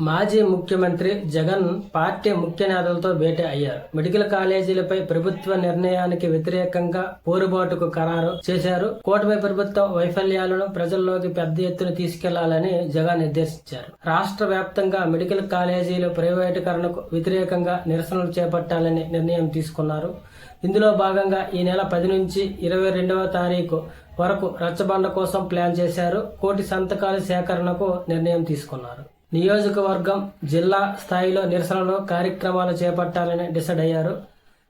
మాజీ ముఖ్యమంత్రి జగన్ పార్టీ ముఖ్య నేతలతో భేటీ అయ్యారు. మెడికల్ కాలేజీలపై ప్రభుత్వ నిర్ణయానికి వ్యతిరేకంగా పోరుబాటుకు ఖరారు చేశారు. కూటమి ప్రభుత్వం వైఫల్యాలను ప్రజల్లోకి పెద్ద ఎత్తున తీసుకెళ్ళాలని జగన్ నిర్దేశించారు. రాష్ట్ర వ్యాప్తంగా మెడికల్ కాలేజీలు ప్రైవేటీకరణకు వ్యతిరేకంగా నిరసనలు చేపట్టాలని నిర్ణయం తీసుకున్నారు. ఇందులో భాగంగా ఈ నెల పది నుంచి ఇరవై రెండవ తారీఖు వరకు రచ్చబండ కోసం ప్లాన్ చేశారు. కోటి సంతకాల సేకరణకు నిర్ణయం తీసుకున్నారు. నియోజకవర్గం జిల్లా స్థాయిలో నిరసనలు కార్యక్రమాలు చేపట్టాలని డిసైడ్ అయ్యారు.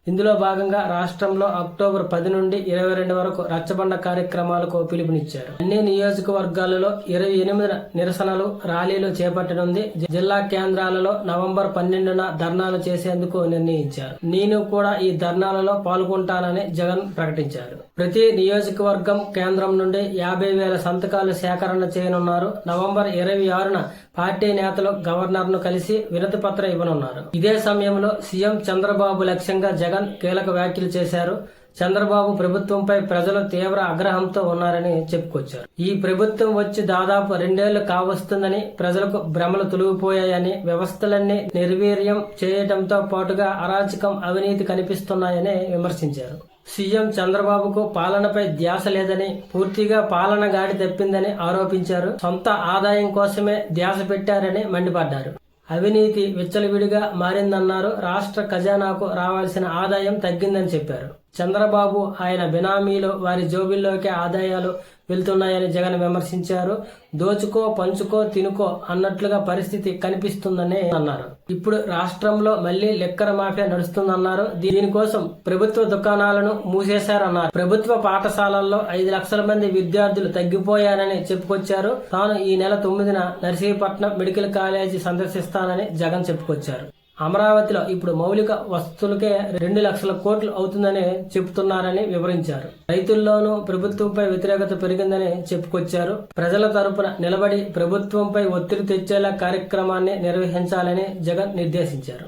ఇందులో భాగంగా రాష్ట్రంలో అక్టోబర్ పది నుండి ఇరవై రెండు వరకు రచ్చబండ కార్యక్రమాలకు పిలుపునిచ్చారు. అన్ని నియోజకవర్గాలలో ఇరవై ఎనిమిది నిరసనలు ర్యాలీలు చేపట్టనుంది. జిల్లా కేంద్రాలలో నవంబర్ పన్నెండున ధర్నాలు చేసేందుకు నిర్ణయించారు. నేను కూడా ఈ ధర్నాలలో పాల్గొంటానని జగన్ ప్రకటించారు. ప్రతి నియోజకవర్గం కేంద్రం నుండి యాభై వేల సంతకాలు సేకరణ చేయనున్నారు. నవంబర్ ఇరవై ఆరున పార్టీ నేతలు గవర్నర్ను కలిసి వినతి పత్రం ఇవ్వనున్నారు. ఇదే సమయంలో సీఎం చంద్రబాబు లక్ష్యంగా జగన్ కీలక వ్యాఖ్యలు చేశారు. చంద్రబాబు ప్రభుత్వంపై ప్రజలు తీవ్ర ఆగ్రహంతో ఉన్నారని చెప్పుకొచ్చారు. ఈ ప్రభుత్వం వచ్చి దాదాపు రెండేళ్ళు కావస్తుందని ప్రజలకు భ్రమలు తొలగిపోయాయని వ్యవస్థలన్నీ నిర్వీర్యం చేయడంతో పాటుగా అరాచకం అవినీతి కనిపిస్తున్నాయని విమర్శించారు. సీఎం చంద్రబాబుకు పాలనపై ధ్యాస లేదని పూర్తిగా పాలన గాడి తప్పిందని ఆరోపించారు. సొంత ఆదాయం కోసమే ధ్యాస పెట్టారని మండిపడ్డారు. అవినీతి విచ్చలవిడిగా మారిందన్నారు. రాష్ట్ర ఖజానాకు రావాల్సిన ఆదాయం తగ్గిందని చెప్పారు. చంద్రబాబు ఆయన బినామీలు వారి జోబిల్లోకే ఆదాయాలు వెళ్తున్నాయని జగన్ విమర్శించారు. దోచుకో పంచుకో తినుకో అన్నట్లుగా పరిస్థితి కనిపిస్తుందని అన్నారు. ఇప్పుడు రాష్ట్రంలో మళ్ళీ లెక్కర మాఫియా నడుస్తుందన్నారు. దీనికోసం ప్రభుత్వ దుకాణాలను మూసేశారన్నారు. ప్రభుత్వ పాఠశాలల్లో ఐదు లక్షల మంది విద్యార్థులు తగ్గిపోయారని చెప్పుకొచ్చారు. తాను ఈ నెల తొమ్మిదిన నర్సీపట్నం మెడికల్ కాలేజీ సందర్శిస్తానని జగన్ చెప్పుకొచ్చారు. అమరావతిలో ఇప్పుడు మౌలిక వస్తువులకే రెండు లక్షల కోట్లు అవుతుందని చెబుతున్నారని వివరించారు. రైతుల్లోనూ ప్రభుత్వంపై వ్యతిరేకత పెరిగిందని చెప్పుకొచ్చారు. ప్రజల తరపున నిలబడి ప్రభుత్వంపై ఒత్తిడి తెచ్చేలా కార్యక్రమాన్ని నిర్వహించాలని జగన్ నిర్దేశించారు.